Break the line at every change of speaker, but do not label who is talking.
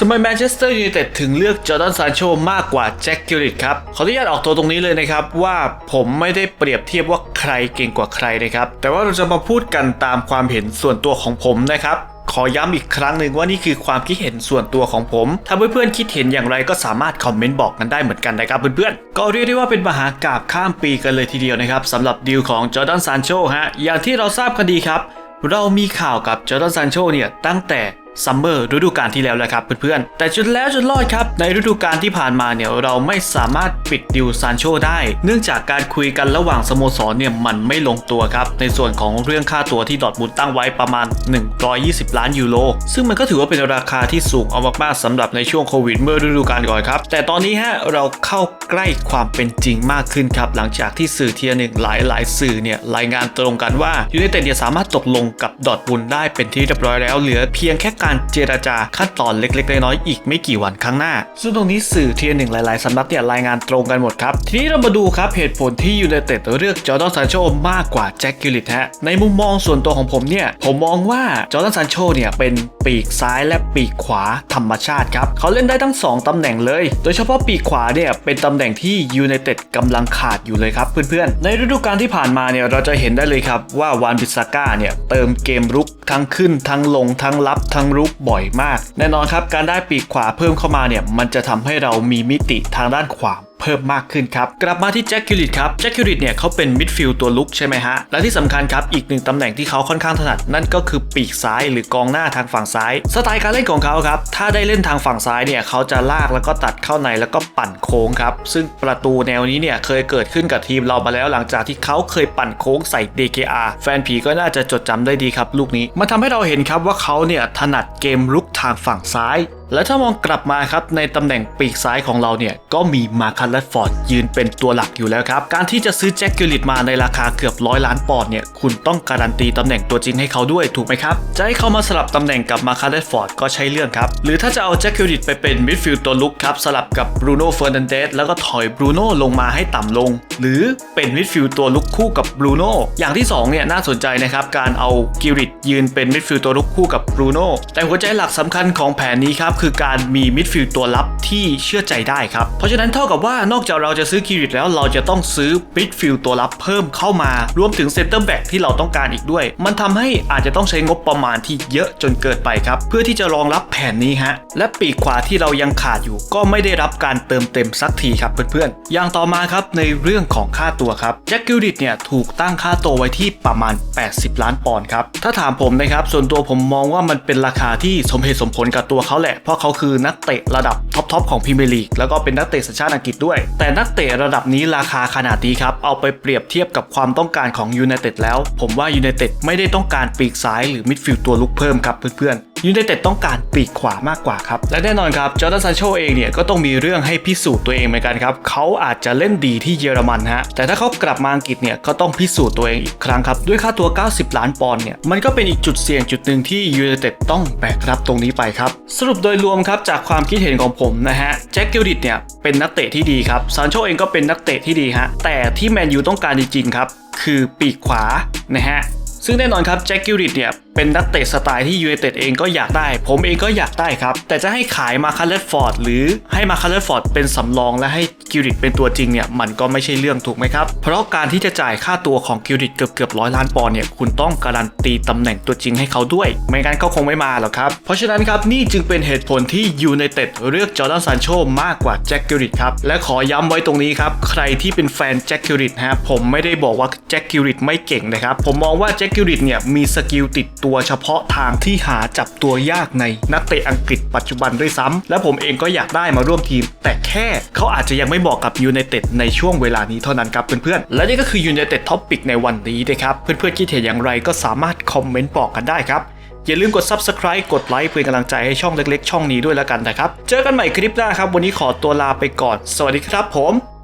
ทำไมแมนเชสเตอร์ยูไนเต็ดถึงเลือกจอร์แดนซานโชมากกว่าแจ็คกิลลิตครับ ขออนุญาตออกตัวตรงนี้เลยนะครับ ว่าผมไม่ได้เปรียบเทียบว่าใครเก่งกว่าใครนะครับ แต่ว่าเราจะมาพูดกันตามความเห็นส่วนตัวของผมนะครับขอย้ำอีกครั้งหนึ่งว่านี่คือความคิดเห็นส่วนตัวของผม ถ้าเพื่อนๆคิดเห็นอย่างไรก็สามารถคอมเมนต์บอกกันได้เหมือนกันนะครับเพื่อนๆ ก็เรียกได้ว่าเป็นมหากาบข้ามปีกันเลยทีเดียวนะครับสำหรับดีลของจอร์แดนซานโชฮะ อย่างที่เราทราบกันดีครับ เรามีข่าวกับจอร์แดนซานโชเนี่ยตั้งแต่ ซัมเมอร์ฤดูกาลที่แล้วแหละครับเพื่อนๆ แต่จนแล้วจนรอดครับ ในฤดูกาลที่ผ่านมาเนี่ยเราไม่สามารถปิดดิวซานโชได้ เนื่องจากการคุยกันระหว่างสโมสรเนี่ยมันไม่ลงตัวครับ ในส่วนของเรื่องค่าตัวที่ดอทมุนตั้งไว้ประมาณ 120 ล้านยูโร ซึ่งมันก็ถือว่าเป็นราคาที่สูงเอามากๆสำหรับในช่วงโควิดเมื่อฤดูกาลก่อนครับ แต่ตอนนี้ฮะเราเข้าใกล้ความเป็นจริงมากขึ้นครับหลังจากที่สื่อเทียหนึ่งหลายๆ สื่อเนี่ยรายงานตรงกันว่ายูไนเต็ดเนี่ยสามารถตกลงกับดอทมุนได้เป็นที่เรียบร้อยแล้วเหลือเพียงแค่การเจรจาขั้นตอนเล็กๆน้อยๆอีกไม่กี่วันข้างหน้า ซึ่งตรงนี้สื่อเทียหนึ่งหลายๆสำนักเนี่ยรายงานตรงกันหมดครับ ทีนี้เรามาดูครับเหตุผลที่ยูไนเต็ดเลือกจอร์แดนซานโชมากกว่าแจ็คกิลลิตฮะในมุมมองส่วนตัวของผมเนี่ยผมมองว่าจอร์แดนซานโชเนี่ยเป็นปีกซ้ายและปีกขวาธรรมชาติครับเขาเล่นได้ทั้ง 2ตำแหน่งเลย โดยเฉพาะปีกขวาเนี่ยเป็นตำแหน่งที่ยูไนเต็ดกำลังขาดอยู่เลยครับเพื่อนๆ ในฤดูกาลที่ผ่านมาเนี่ยเราจะเห็นได้เลยครับว่าวานบิสซาก้าเนี่ยเติมเกมรุกทั้งขึ้นทั้งลงทั้งรับทั้งรุกบ่อยมาก แน่นอนครับ การได้ปีกขวาเพิ่มเข้ามาเนี่ย มันจะทำให้เรามีมิติทางด้านขวา พิ่มมากขึ้นครับ กลับมาที่แจ็คคิวริตครับแจ็คคิวริตเนี่ยเขาเป็นมิดฟิลด์ตัวลุกใช่ไหมฮะ และที่สำคัญครับ อีกหนึ่งตำแหน่งที่เขาค่อนข้างถนัดนั่นก็คือปีกซ้ายหรือกองหน้าทางฝั่งซ้าย สไตล์การเล่นของเขาครับ ถ้าได้เล่นทางฝั่งซ้ายเนี่ยเขาจะลากแล้วก็ตัดเข้าในแล้วก็ปั่นโค้งครับ ซึ่งประตูแนวนี้เนี่ยเคยเกิดขึ้นกับทีมเรามาแล้วหลังจากที่เขาเคยปั่นโค้งใส่ DKR แฟนผีก็น่าจะจดจำได้ดีครับลูกนี้ มันทำให้เราเห็นครับว่าเขาเนี่ยถนัดเกมรุกทางฝั่งซ้าย และถ้ามองกลับมาครับในตำแหน่งปีกซ้ายของเราเนี่ยก็มีมาคันและฟอร์ดยืนเป็นตัวหลักอยู่แล้วครับ การที่จะซื้อแจ็คกิลลิตมาในราคาเกือบร้อยล้านปอนด์เนี่ยคุณต้องการันตีตำแหน่งตัวจริงให้เขาด้วยถูกไหมครับ จะให้เขามาสลับตำแหน่งกับมาคันและฟอร์ดก็ใช่เรื่องครับ หรือถ้าจะเอาแจ็คกิลลิตไปเป็นมิดฟิลด์ตัวลุกครับสลับกับบรูโน่เฟอร์นันเดสแล้วก็ถอยบรูโน่ลงมาให้ต่ำลง หรือเป็นมิดฟิลด์ตัวลุกคู่กับบรูโน่อย่างที่สองเนี่ยน่าสนใจนะครับการเอากิลลิตยืนเป็นมิดฟิลด์ตัวลุกคู่กับบรูโน่แต่หัวใจหลักสำคัญของแผนนี้ครับคือการมีมิดฟิลด์ตัวรับที่เชื่อใจได้ครับ เพราะฉะนั้นเท่ากับว่านอกจากเราจะซื้อกิลลิตแล้วเราจะต้องซื้อมิดฟิลด์ตัวรับเพิ่มเข้ามารวมถึงเซนเตอร์แบ็กที่เราต้องการอีกด้วย มันทำให้อาจจะต้องใช้งบประมาณที่เยอะจนเกินไปครับ เพื่อที่จะรองรับแผนนี้ฮะและปีกขวาที่เรายังขาดอยู่ ก็ไม่ได้รับการเติมเต็มสักทีครับเพื่อนๆอย่างต่อมาครับในเรื่องของค่าตัวครับแจ็คกิลลิตเนี่ยถูกตั้งค่าตัวไว้ที่ประมาณ 80 ล้านปอนด์ครับถ้าถามผมนะครับส่วนตัวผมมองว่ามันเป็นราคาที่สมเหตุสมผลกับตัวเขาแหละเพราะเขาคือนักเตะระดับท็อปทอปของพรีเมียร์ลีกแล้วก็เป็นนักเตะสัญชาติอังกฤษด้วย แต่นักเตะระดับนี้ราคาขนาดนี้ครับ เอาไปเปรียบเทียบกับความต้องการของยูไนเต็ดแล้ว ผมว่ายูไนเต็ดไม่ได้ต้องการปีกซ้ายหรือมิดฟิลด์ตัวลุกเพิ่มครับเพื่อนๆ ยูไนเต็ดต้องการปีกขวามากกว่าครับ และแน่นอนครับจอร์แดนซานโชเองเนี่ยก็ต้องมีเรื่องให้พิสูจน์ตัวเองเหมือนกันครับเขาอาจจะเล่นดีที่เยอรมันฮะแต่ถ้าเขากลับมาอังกฤษเนี่ยก็ต้องพิสูจน์ตัวเองอีกครั้งครับด้วยค่าตัว 90 ล้านปอนด์เนี่ยมันก็เป็นอีกจุดเสี่ยงจุดหนึ่งที่ยูไนเต็ดต้องแบกรับตรงนี้ไปครับสรุปโดยรวมครับจากความคิดเห็นของผมนะฮะแจ็คกิลดิตเนี่ยเป็นนักเตะที่ดีครับซานโชเองก็เป็นนักเตะที่ดีฮะแต่ที่แมนยูต้องการจริงๆครับคือปีกขวานะฮะ ซึ่งแน่นอนครับแจ็คกิลดิตเนี่ยเป็นนักเตะสไตล์ที่ยูไนเต็ดเองก็อยากได้ ผมเองก็อยากได้ครับ แต่จะให้ขายมาคาร์เลตฟอร์ดหรือให้มาคาร์เลตฟอร์ดเป็นสำรองและให้ กิลดิตเป็นตัวจริงเนี่ยมันก็ไม่ใช่เรื่องถูกไหมครับ เพราะการที่จะจ่ายค่าตัวของกิลดิตเกือบเกือบร้อยล้านปอนด์เนี่ยคุณต้องการันตีตำแหน่งตัวจริงให้เขาด้วย ไม่งั้นเขาคงไม่มาหรอกครับเพราะฉะนั้นครับนี่จึงเป็นเหตุผลที่ยูไนเต็ดเลือกจอร์แดนซานโชมากกว่าแจ็คกิลดิตครับและขอย้ำไว้ตรงนี้ครับใครที่เป็นแฟนแจ็คกิลดิตฮะผมไม่ได้บอกว่าแจ็คกิลดิตไม่เก่งนะครับผมมองว่าแจ็คกิลดิตเนี่ยมีสกิลติดตัวเฉพาะทางที่หาจับตัวยากในนักเตะอังกฤษปัจจุบันด้วยซ้ำและผมเองก็อยากได้มาร่วมทีม แต่แค่เขาอาจจะยังไม่เหมาะกับยูไนเต็ดในช่วงเวลานี้เท่านั้นครับเพื่อนๆ และนี่ก็คือยูไนเต็ดท็อปปิกในวันนี้นะครับ เพื่อนๆคิดเห็นอย่างไรก็สามารถคอมเมนต์บอกกันได้ครับอย่าลืมกด subscribe กดไลค์เพื่อเป็นกำลังใจให้ช่องเล็กๆ ช่องนี้ด้วยแล้วกันนะครับ เจอกันใหม่คลิปหน้าครับ วันนี้ขอตัวลาไปก่อน สวัสดีครับผม